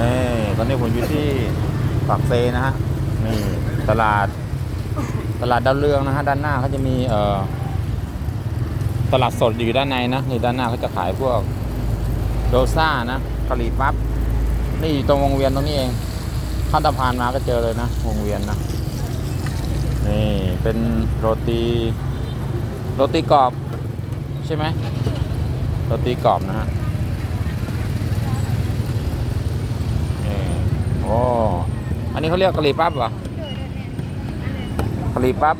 นี่ตอนนี้ผมอยู่ที่ปากเซนะฮะนี่ตลาด ตลาดดาวเรืองนะฮะด้านหน้าเขาจะมีเอ่อตลาดสดอยู่ด้านในนะนี่ด้านหน้าเขาจะขายพวกโดซ่านะกะหรี่ปั๊บนี่อยู่ตรงวงเวียนตรงนี้เองข้ามสะพานมาก็เจอเลยนะวงเวียนนะนี่เป็นโรตีโรตีกรอบ ใช่ไหมโรตีกรอบนะฮะนี่โอ้อันนี้เขาเรียกกะหรี่ปั๊บเหรอกะหรี่ปั๊บ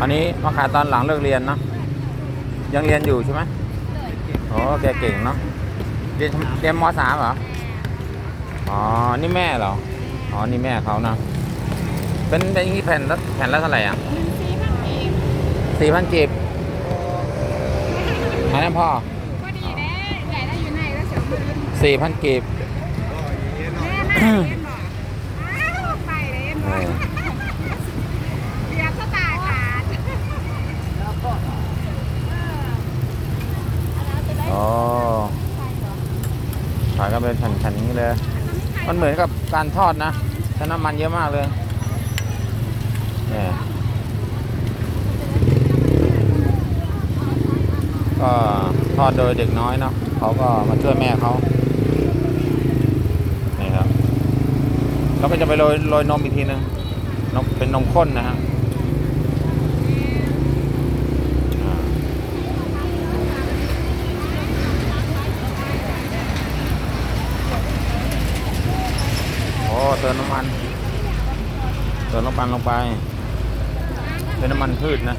อันนี้มาขายตอนหลังเลิกเรียนเนะยังเรียนอยู่ใช่ไหมโอ้แกเก่งเนาะเรียนเรียนมสามเหรอ อ๋อ นี่แม่เหรอ อ๋อ นี่แม่เขานะ เป็นเป็นอย่างนี้แผ่นละแผ่นละเท่าไหร่อะ สี่พันกีบอันนั้นพ่อก็ดีเด้ใหญ่ได้อยู่ไหนแล้วเสียวมือสี่พันกีบแม่น่าเรียนบอกอ้าวไปเลยเอ็นบอกเรียนสไตล์ขาดอ๋อขายกันเป็นแผ่นๆนี้เลย มันเหมือนกับการทอดนะใช้น้ำมันเยอะมากเลยเนี่ย ก็ทอดโดยเด็กน้อยเนาะเขาก็มาช่วยแม่เขานี่ครับแล้วก็จะไปโรยโรยนมอีกทีนึงนมเป็นนมข้นนะฮะโอ้เติมน้ำมันเติมน้ำมันลงไปเป็นน้ำมันพืชนะ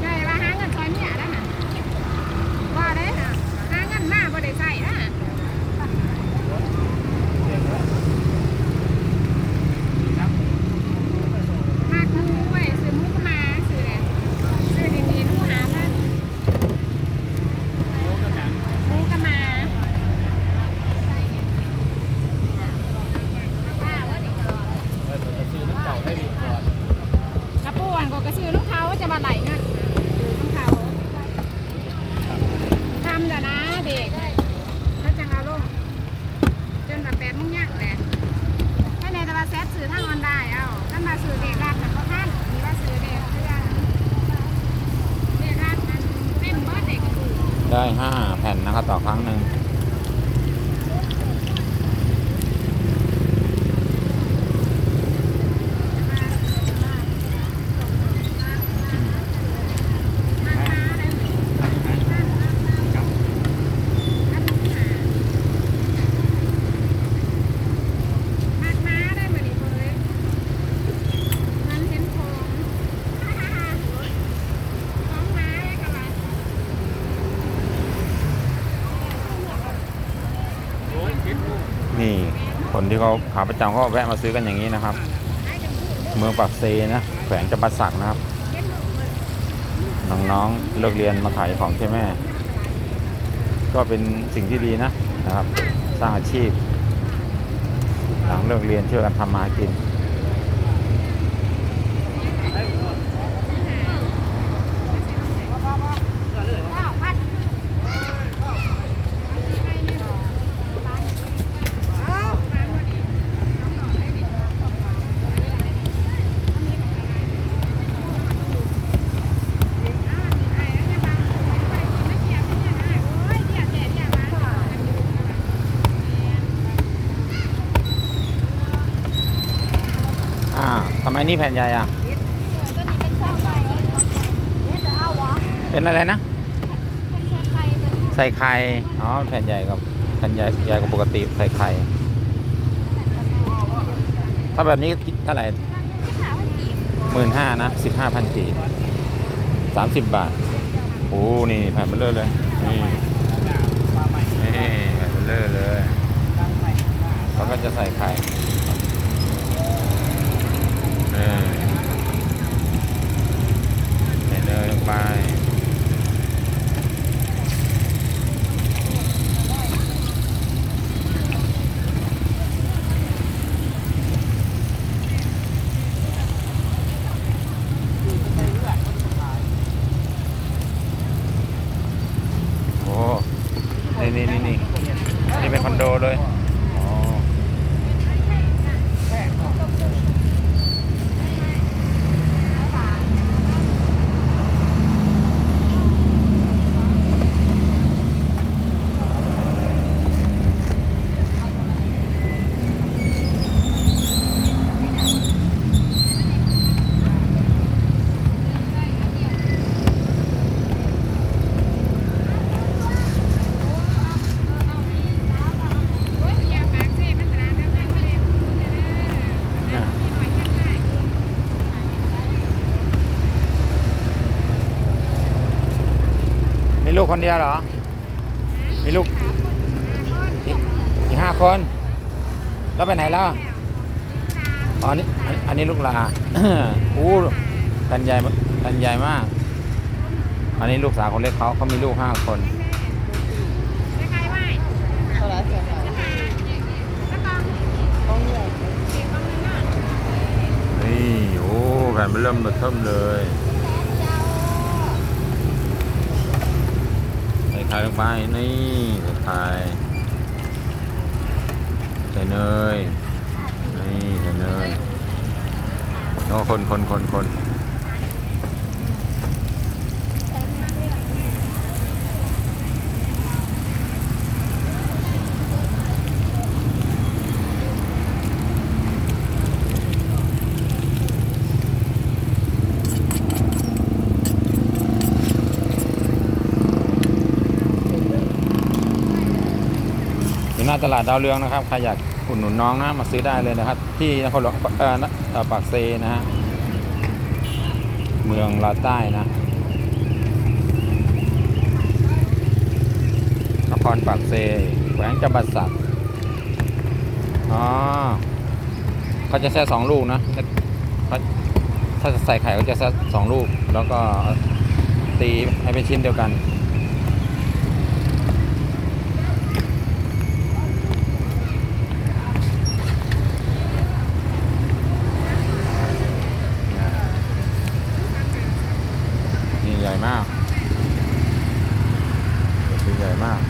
ใช่ว่าหาเงินซอยเนี่ยนะว่าได้ค่ะหาเงินมาบ่ได้ใส่นะมากมูไว้ซื้อมูก็มาซื้อเลยซื้อดีๆมูหาเงินมูก็มา กระป่วนก็กระซื้อลูกเขาจะมาไหลเงินลูกเขาทำเดี๋ยวนะเด็กเขาจะเอาลงจนแบบแปดโมุ่งยากแหละถ้าในตลาดแซดซื้อทางออนได้เอาท่านมาซื้อเด็กรักแต่ก็ท่านมีว่าซื้อเด็กเพื่อนเด็กรักนั้นเป็นเบิร์ดเด็กกระปุก ได้ ห้าแผ่นนะครับต่อครั้งหนึ่ง มากม้าได้เหมือนอีกคนเลยมันเห็นโคงของม้าได้กันละ นี่คน ที่เขาขาประจำเขาก็แวะมาซื้อกันอย่างนี้นะครับ เมืองปากเซนะแขวงจำปาสักนะครับน้องๆเลิกเรียนมาขายของใช่ไหมก็เป็นสิ่งที่ดีนะนะครับ สร้างอาชีพ หลังเลิกเรียนช่วยกันทำมากิน อ่าทำไม นี่แผ่นใหญ่อะ เป็นอะไรนะ ใส่ไข่ อ๋อ แผ่นใหญ่กับแผ่นใหญ่ใหญ่กว่าปกติใส่ไข่ ถ้าแบบนี้คิดเท่าไหร่หมื่นห้านะสิบห้าพันกีสามสิบบาท โอ้นี่แผ่นเบลเลอร์เลย นี่นี่แผ่นเบลเลอร์เลยแล้วก็จะใส่ไข่เออใส่เนยลงไป นี่นี่นี่นี่นี่เป็นคอนโดเลยอ๋ออะมีลูก คนเดียวเหรอ มีลูกอีกอีกห้าคน แล้วไปไหนแล้วอ๋ออันนี้อันนี้ลูกลาอู้ตันใหญ่ตันใหญ่มาก อันนี้ลูกสาวคนเล็กเขาเขามีลูกห้าคนนี่โอ้แผ่นเริ่มเบเทิมเลย ใส่ไข่ลงไป นี่ใส่ไข่ใส่เนย นี่ใส่เนยโอ้คนคนคนคน หน้าตลาดดาวเรืองนะครับใครอยากอุดหนุนน้องนะมาซื้อได้เลยนะครับ ที่นครหลวงปากเซนะฮะเมืองลาใต้นะนครปากเซแขวงจำปาสักอ๋อเขาจะแซ่สองลูกนะเขาถ้าใส่ไข่ก็จะแซ่สองลูก แล้วก็ตีให้เป็นชิ้นเดียวกันใหญ่มากตัวใหญ่มาก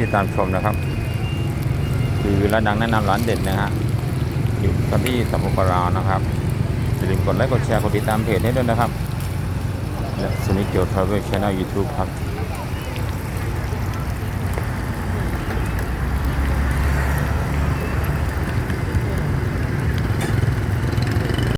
ข อบคุณที่ติดตามชมนะครับ คือร้านดังแนะนำร้านเด็ดนะฮะอยู่กันที่สมุปราการนะครับอย่าลืมกดไลค์กดแชร์กดติดตามเพจให้ด้วยนะครับและสนิทเกียวทราเวลชาแนลยูทูบครับ